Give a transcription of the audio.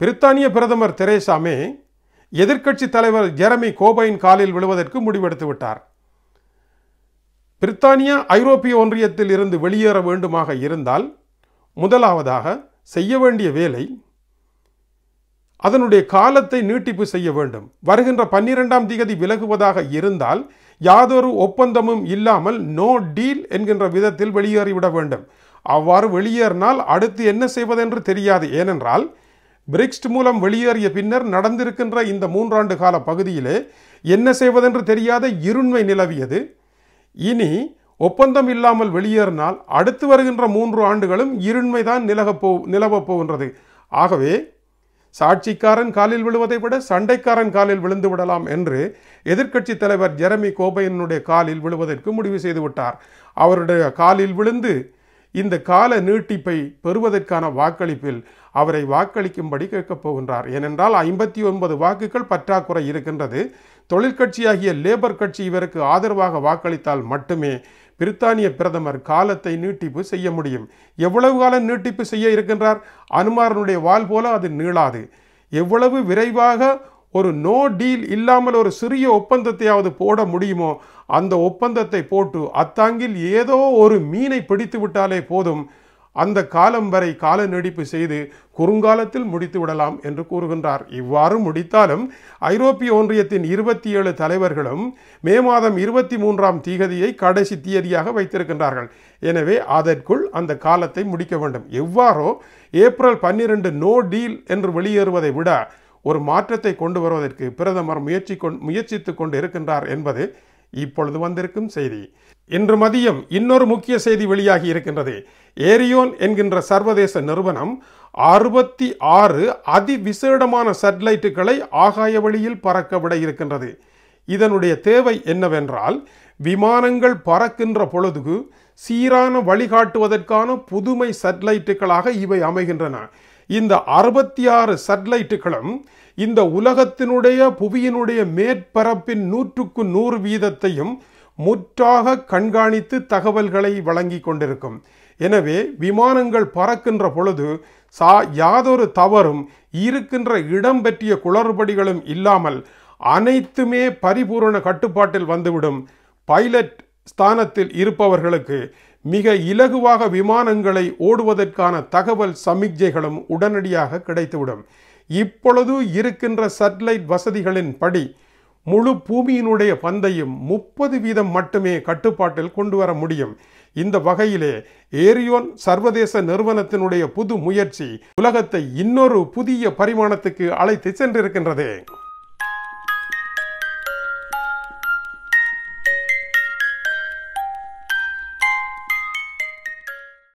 பிரித்தானிய பிரதமர் தெரேசா தெரேசாமே எதிர்க்கட்சி தலைவர் ஜெரமி கோபைன் காலில் விழுவதற்கு முடிவெடுத்து விட்டார். பிரித்தானியா ஐரோப்பிய ஒன்றியத்தில் இருந்து வெளியேற வேண்டுமாக இருந்தால் முதலாவதாக செய்ய வேண்டிய வேலை அதனுடைய காலத்தை நீட்டிப்பு செய்ய வேண்டும். வருகின்ற பன்னிரெண்டாம் திகதி விலகுவதாக இருந்தால் யாதொரு ஒப்பந்தமும் இல்லாமல் நோ டீல் என்கின்ற விதத்தில் வெளியேறிவிட வேண்டும். அவ்வாறு வெளியேறினால் அடுத்து என்ன செய்வதென்று தெரியாது. ஏனென்றால் பிரிக்ஸ்ட் மூலம் வெளியேறிய பின்னர் நடந்திருக்கின்ற இந்த மூன்றாண்டு கால பகுதியிலே என்ன செய்வதென்று தெரியாத இருண்மை நிலவியது. இனி ஒப்பந்தம் இல்லாமல் வெளியேறினால் அடுத்து வருகின்ற மூன்று ஆண்டுகளும் இருண்மைதான் நிலகப்போ நிலவப் போகின்றது. ஆகவே சாட்சிக்காரன் காலில் விழுவதை விட சண்டைக்காரன் காலில் விழுந்து விடலாம் என்று எதிர்க்கட்சி தலைவர் ஜெரமி கோபையனுடைய காலில் விழுவதற்கு முடிவு செய்துவிட்டார். அவருடைய காலில் விழுந்து இந்த கால நீட்டிப்பை பெறுவதற்கான வாக்களிப்பில் அவரை வாக்களிக்கும்படி கேட்கப் போகின்றார். ஏனென்றால் ஐம்பத்தி ஒன்பது வாக்குகள் பற்றாக்குறை இருக்கின்றது. தொழிற்கட்சியாகிய லேபர் கட்சி இவருக்கு ஆதரவாக வாக்களித்தால் மட்டுமே பிரித்தானிய பிரதமர் காலத்தை நீட்டிப்பு செய்ய முடியும். எவ்வளவு காலம் நீட்டிப்பு செய்ய இருக்கின்றார்? அனுமாரனுடைய வால் போல அது நீளாது. எவ்வளவு விரைவாக ஒரு நோ டீல் இல்லாமல் ஒரு சிறிய ஒப்பந்தத்தையாவது போட முடியுமோ அந்த ஒப்பந்தத்தை போட்டு அத்தாங்கில் ஏதோ ஒரு மீனை பிடித்து விட்டாலே போதும். அந்த காலம் வரை கால நீடிப்பு செய்து குறுங்காலத்தில் முடித்து விடலாம் என்று கூறுகின்றார். இவ்வாறு முடித்தாலும் ஐரோப்பிய ஒன்றியத்தின் இருபத்தி ஏழு தலைவர்களும் மே மாதம் இருபத்தி மூன்றாம் தீகதியை கடைசி தேதியாக வைத்திருக்கின்றார்கள். எனவே அதற்குள் அந்த காலத்தை முடிக்க வேண்டும். எவ்வாறோ ஏப்ரல் பன்னிரண்டு நோ டீல் என்று வெளியேறுவதை விட ஒரு மாற்றத்தை கொண்டு வருவதற்கு பிரதமர் முயற்சி கொண் முயற்சித்துக் கொண்டு இருக்கின்றார் என்பது இப்பொழுது வந்திருக்கும் செய்தி. இன்று மதியம் இன்னொரு முக்கிய செய்தி வெளியாகி இருக்கின்றது. ஏரியோன் என்கின்ற சர்வதேச நிறுவனம் அறுபத்தி ஆறு அதிவிசேடமான சேட்டலைட்டுகளை ஆகாய வழியில் பறக்க விட இருக்கின்றது. இதனுடைய தேவை என்னவென்றால் விமானங்கள் பறக்கின்ற பொழுது சீரான வழிகாட்டுவதற்கான புதுமை சேட்டலைட்டுகளாக இவை அமைகின்றன. இந்த அறுபத்தி ஆறு சட்டலைட்டுகளும் இந்த உலகத்தினுடைய புவியினுடைய மேற்பரப்பின் நூற்றுக்கு நூறு வீதத்தையும் முற்றாக கண்காணித்து தகவல்களை வழங்கி கொண்டிருக்கும். எனவே விமானங்கள் பறக்கின்ற பொழுது சா யாதொரு தவறும் இருக்கின்ற இடம் பற்றிய குளறுபடிகளும் இல்லாமல் அனைத்துமே பரிபூரண கட்டுப்பாட்டில் வந்துவிடும். பைலட் ஸ்தானத்தில் இருப்பவர்களுக்கு மிக இலகுவாக விமானங்களை ஓடுவதற்கான தகவல் சமிக்ஞைகளும் உடனடியாக கிடைத்துவிடும். இப்பொழுது இருக்கின்ற சட்டலைட் வசதிகளின் படி முழு பூமியினுடைய பந்தையும் முப்பது வீதம் மட்டுமே கட்டுப்பாட்டில் கொண்டு வர முடியும். இந்த வகையிலே ஏரியோன் சர்வதேச நிறுவனத்தினுடைய புது முயற்சி உலகத்தை இன்னொரு புதிய பரிமாணத்துக்கு அழைத்து சென்றிருக்கின்றது.